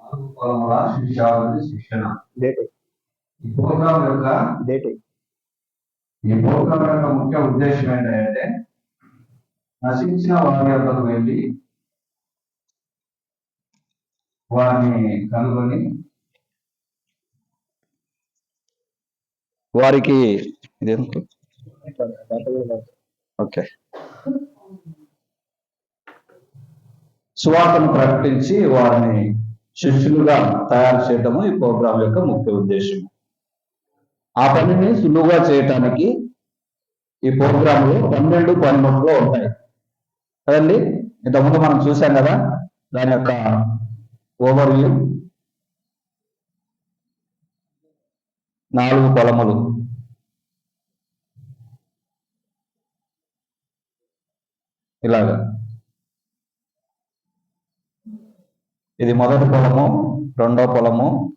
నాలుగు పొలముల శిష్యావళి శిక్షణ. డేట్ ఈ ప్రోగ్రాం యొక్క డేట్ ఈ ప్రోగ్రాం యొక్క ముఖ్య ఉద్దేశం ఏంటంటే నశించిన వారి యొక్కకు వెళ్ళి వారిని కనుగొని వారికి ఓకే. సువార్తను ప్రకటించి వారిని శిష్యులుగా తయారు చేయటము ఈ ప్రోగ్రాం యొక్క ముఖ్య ఉద్దేశం. ఆ పనిని సులువుగా చేయటానికి ఈ ప్రోగ్రాంలు పన్నెండు పన్నెండులో ఉంటాయి. కదండి? ఇంతకుముందు మనం చూసాం కదా దాని యొక్క ఓవర్వ్యూ నాలుగు పొలములు ఇలాగా. ఇది మొదటి పొలము రెండో పొలము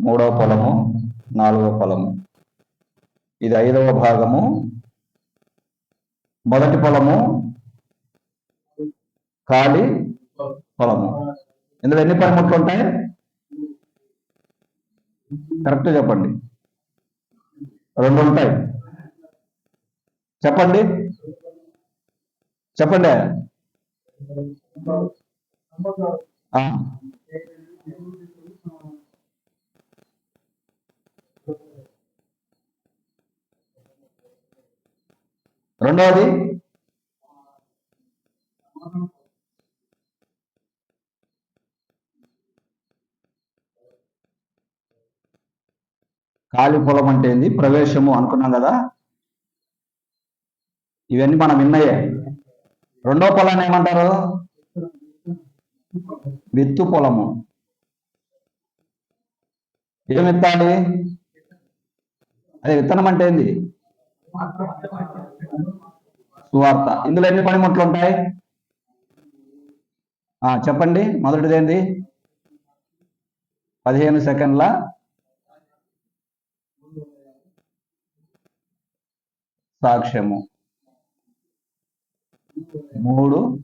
మూడో పొలము నాలుగో పొలము. ఇది ఐదవ భాగము. మొదటి పొలము ఖాళీ పొలము. ఇందులో ఎన్ని పనిముట్లు ఉంటాయి? కరెక్ట్ చెప్పండి. రెండు ఉంటాయి. చెప్పండి. చెప్పండి. రెండవది? ఖాళీ పొలం అంటే ఏంది? ప్రవేశము అనుకున్నాం కదా. ఇవన్నీ మనం విన్నాయే. రెండో పొలాన్ని ఏమంటారు? విత్తు పొలము. ఏం విత్తాలి? అదే విత్తనం అంటే ఏంది? సువార్త. ఇందులో ఎన్ని పనిముట్లు ఉంటాయి? ఆ చెప్పండి. మొదటిది ఏంది? పదిహేను సెకండ్ల. సాక్ష్యము. మూడు.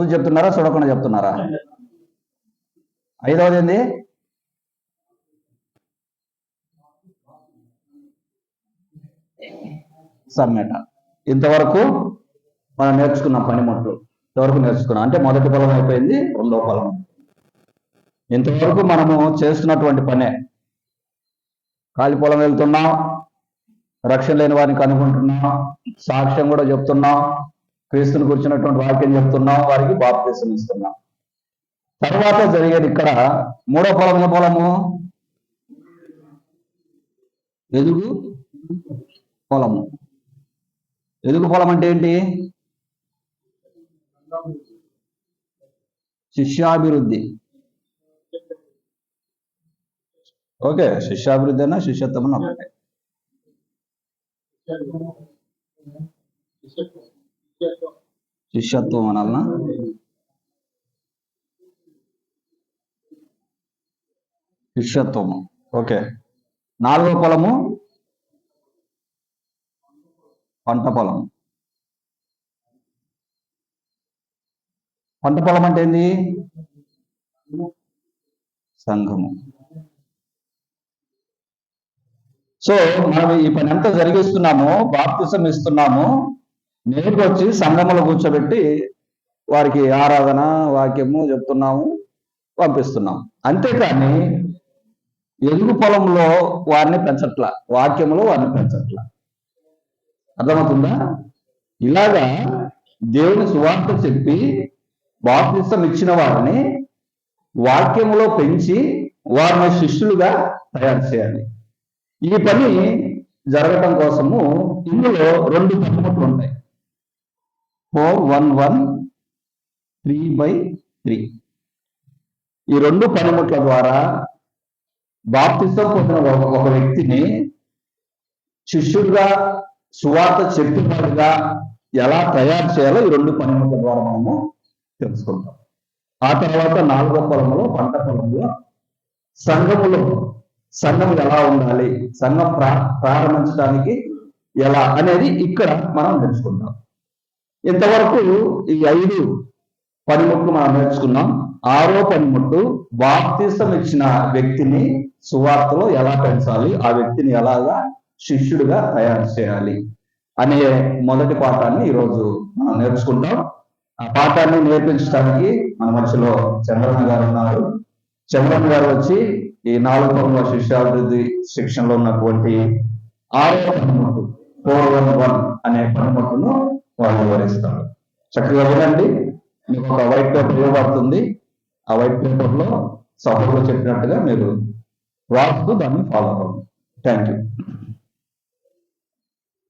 చూసి చెప్తున్నారా? చూడకుండా చెప్తున్నారా? ఐదవది ఏంది? సమ్మెట. ఇంతవరకు మనం నేర్చుకున్న పనిముట్లు. ఇంతవరకు నేర్చుకున్నాం. అంటే మొదటి పొలం అయిపోయింది రెండవ పొలం. ఇంతవరకు మనము చేస్తున్నటువంటి పనే. కాలి పొలం వెళ్తున్నాం రక్షణ లేని వారిని కనుగొంటున్నాం సాక్ష్యం కూడా చెప్తున్నాం క్రీస్తుని కూర్చున్నటువంటి వాక్యం చెప్తున్నాం వారికి బాప్తీసం ఇస్తున్నాం. తర్వాత జరిగేది ఇక్కడ మూడో పొలం పొలము? ఎదుగు పొలము. ఎదుగు పొలం అంటే ఏంటి? శిష్యాభివృద్ధి. ఓకే శిష్యాభివృద్ధి అన్న శిష్యత్వం అన్నా. శిష్యత్వం అనాలన? శిష్యత్వము. ఓకే. నాలుగో పొలము? పంట పొలం పంట పొలం అంటే ఏంది? సంఘము. సో మనం ఈ పని ఎంత జరిగిస్తున్నాము బాప్తిసం ఇస్తున్నాము. నేటికి వచ్చి కూర్చోబెట్టి వారికి ఆరాధన వాక్యము చెప్తున్నాము పంపిస్తున్నాం అంతేకాని ఎదుగు పొలంలో వారిని పెంచట్ల వాక్యములో వారిని పెంచట్ల. అర్థమవుతుందా? ఇలాగా దేవుని సువార్త చెప్పి బాప్తిష్టం ఇచ్చిన వారిని వాక్యములో పెంచి వారిని శిష్యులుగా తయారు చేయాలి. ఈ పని జరగటం కోసము ఇందులో రెండు పనిముట్లు ఉన్నాయి four one one three by three. ఈ రెండు పనిముట్ల ద్వారా బాప్తిసం పొందిన ఒక వ్యక్తిని శిష్యుడిగా సువార్త చెప్పినట్టుగా ఎలా తయారు చేయాలో ఈ రెండు పనిముట్ల ద్వారా మనము తెలుసుకుంటాం. ఆ తర్వాత నాలుగో పొలంలో పంట పొలంలో సంఘములో సంఘం ఎలా ఉండాలి సంఘం ప్రారంభించడానికి ఎలా అనేది ఇక్కడ మనం తెలుసుకుంటాం. ఇంతవరకు ఈ ఐదు పనిముట్లు మనం నేర్చుకున్నాం. ఆరో పనిముట్టు బాప్తిసం ఇచ్చిన వ్యక్తిని సువార్తలో ఎలా పెంచాలి? ఆ వ్యక్తిని ఎలాగా శిష్యుడిగా తయారు చేయాలి? అనే మొదటి పాఠాన్ని ఈరోజు మనం నేర్చుకుంటాం. ఆ పాఠాన్ని నేర్పించడానికి మన మధ్యలో చంద్రన్న గారు ఉన్నారు. చంద్రన్న గారు వచ్చి ఈ నాలుగు పనుల శిష్యాభివృద్ధి శిక్షణలో ఉన్నటువంటి ఆరో పనిముట్టు ఫోర్ వన్ వన్ అనే పనిముట్టును వాళ్ళు వివరిస్తారు చక్కగా వినండి. మీకు ఒక వైట్ పేపర్ ఇవ్వబడుతుంది. ఆ వైట్ పేపర్లో సభలో చెప్పినట్టుగా మీరు రాస్తూ దాన్ని ఫాలో అవ్వండి. Thank you